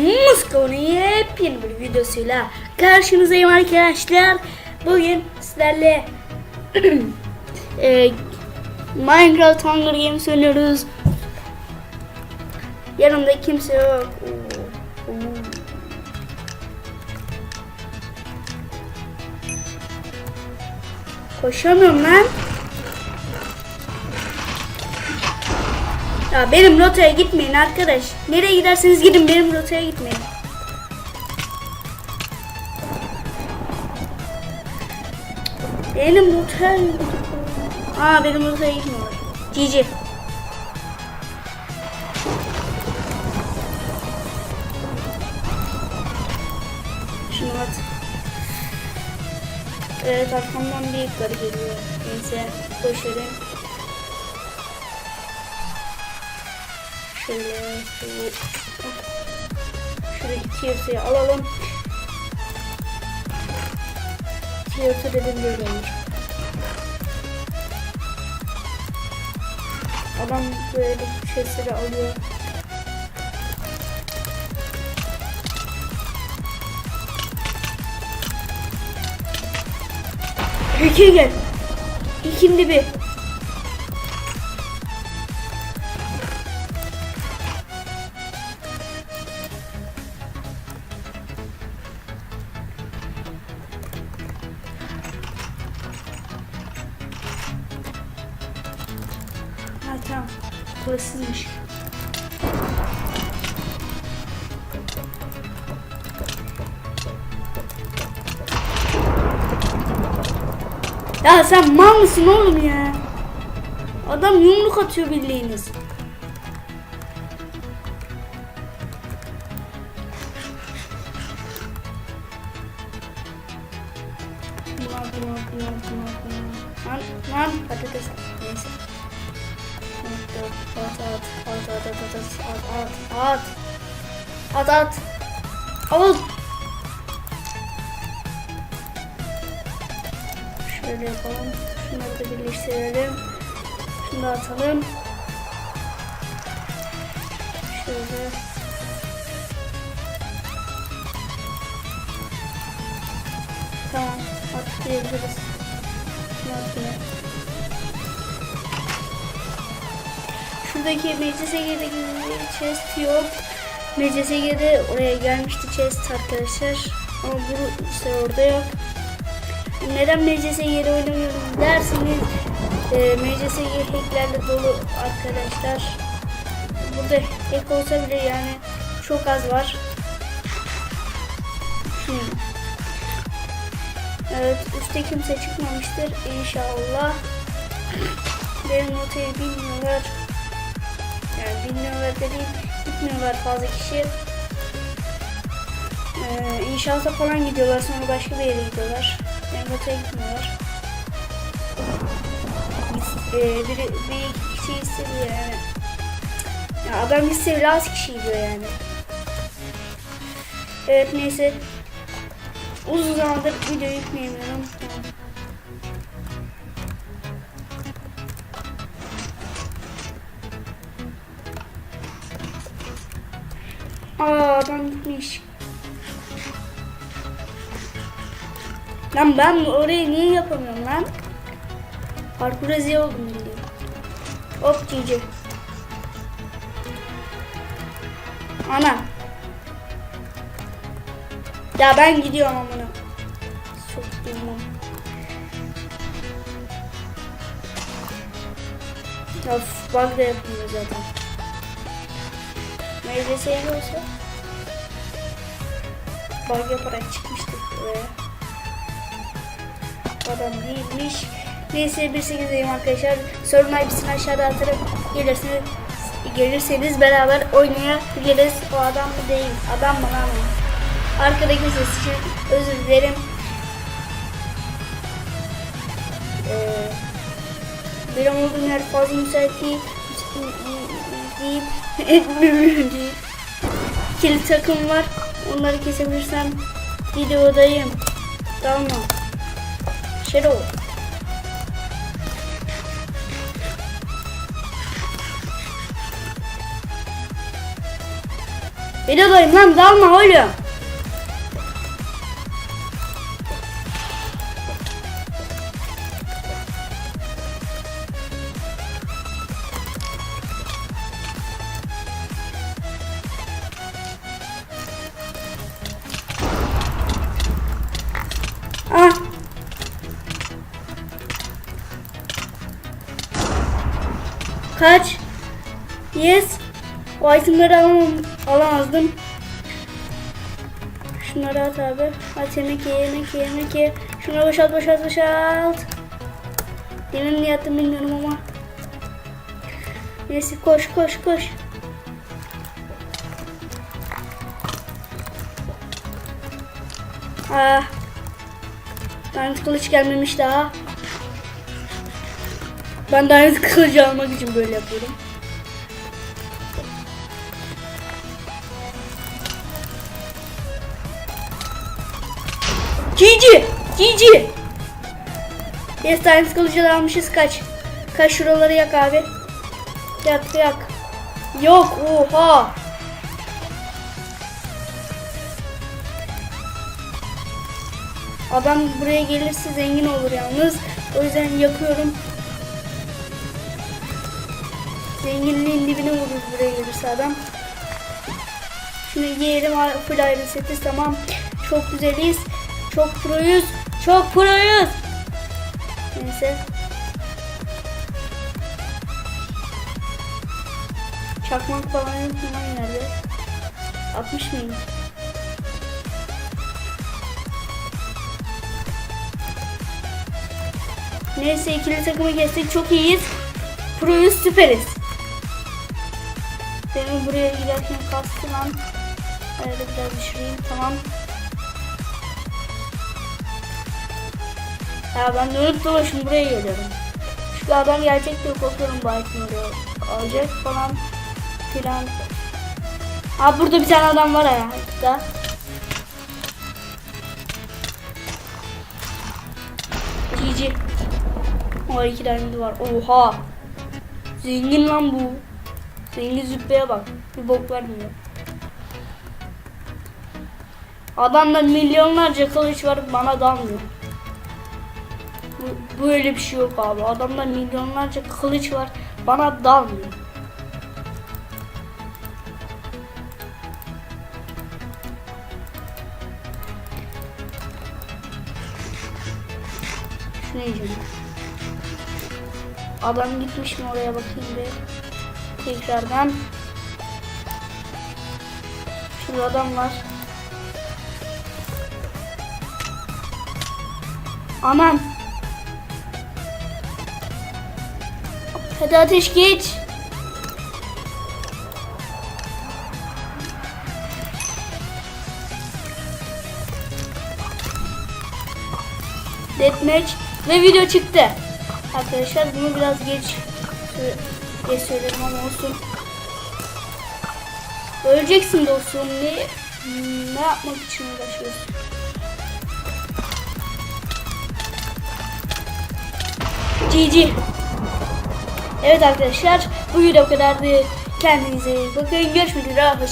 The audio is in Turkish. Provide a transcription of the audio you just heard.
Moskova'nın yepyeni bir videosuyla karşınızdayım arkadaşlar. Bugün sizlerle e, Minecraft Hunger Games oynuyoruz. Yanımda kimse yok. Koşamıyorum lan. Ya benim rotaya gitmeyin arkadaş. Nereye giderseniz gidin benim rotaya gitmeyin. Benim rotaya Aa benim rotaya gitmiyorlar. Cici. Şunu at. Evet arkamdan bir yukarı geliyor. Neyse boş Şöyle şu şuradaki alalım. Tiersi dedim böyleymiş. Adam böyle şeyleri alıyor. Peki gel. İkimde bir. Tamam. Burasıymış. Ya sen mal mısın oğlum ya? Adam yumruk atıyor bildiğiniz. Lan patates neyse. At at at at at at at at at at at Al. Şöyle yapalım. Şunları da birleştirelim. Şunu da atalım. Şöyle. Tamam. Artık diyebiliriz. Şuradaki MCSG'deki chest yok. MCSG'de oraya gelmişti chest arkadaşlar. Ama bu ise orada yok. Neden MCSG'de oynamıyorum derseniz e, MCSG hacklerle dolu arkadaşlar. Burada hack olsa bile yani çok az var. Hmm. Evet üstte kimse çıkmamıştır inşallah. Benim notayı bilmiyorlar. Yani bilmiyorlar dediğim gitmiyorlar fazla kişi. Ee, inşaata falan gidiyorlar sonra başka bir yere gidiyorlar. Rotaya gitmiyorlar. Ee, biri, bir iki kişi hissediyor yani. Ya adam hissediyor az kişi gidiyor yani. Evet neyse. Uzun zamandır video yükleyemiyorum. Aa adam gitmiş. Lan ben orayı niye yapamıyorum lan? Parkur rezil oldum bildiğin. Hop GG. Ana. Ya ben gidiyorum amına. Soktum onu. Ya f- bug da yapmıyor zaten. Meyvesi olsa bug yaparak çıkmıştık buraya. Adam değilmiş. Neyse 1.8'deyim arkadaşlar. Sorun IP'sini aşağıda atarım. Gelirseniz, gelirseniz beraber oynayabiliriz. O adam mı değil. Adam mı lan o? Arkadaki ses için özür dilerim. Ee, benim olduğum yer fazla müsait değil. Deyip deyip. Kilit takım var. Onları kesebilirsem videodayım. Tamam. Shadow. Videodayım lan dalma oğlum. Kaç? Yes. O itemleri alamam, alamazdım. Şunları at abi. At yemek ye, yemek ye, yemek ye. Şunları boşalt, boşalt, boşalt. Demin niye attım bilmiyorum ama. Neyse koş, koş, koş. Ah. Diamond kılıç gelmemiş daha. Ben Diamond kılıcı almak için böyle yapıyorum. Cici! Cici! Yes Diamond kılıcı almışız kaç. Kaç şuraları yak abi. Yak yak. Yok oha. Adam buraya gelirse zengin olur yalnız. O yüzden yakıyorum. Zenginliğin dibine vurur buraya gelirse adam. Şimdi giyelim full iron seti tamam. Çok güzeliz. Çok proyuz. Çok proyuz. Neyse. Çakmak falan yok mu lan nerede? 60 mıyım? Neyse ikili takımı kestik. Çok iyiyiz. Pro'yuz süperiz. Benim buraya giderken kastı lan. Arada biraz düşüreyim. Tamam. Ya ben unuttum şimdi buraya geliyorum. Çünkü adam gelecek diye korkuyorum Baytın'ı alacak falan filan. Ha burada bir tane adam var ya. Da. GG. O iki tane var. Oha. Zengin lan bu. Zengin züppeye bak. Bir bok vermiyor. Adamda milyonlarca kılıç var bana dalmıyor. Bu, böyle bir şey yok abi. Adamda milyonlarca kılıç var bana dalmıyor. Şunu yiyeceğim. Adam gitmiş mi oraya bakayım bir. Tekrardan. Şurada adam var. Aman. Hadi ateş geç. Deathmatch ve video çıktı. Arkadaşlar bunu biraz geç geç söyledim ama olsun. Öleceksin dostum. Ne ne yapmak için uğraşıyorsun? GG. Evet arkadaşlar bu video bu kadardı. Kendinize iyi bakın. Görüşmek üzere. Hoşçakalın.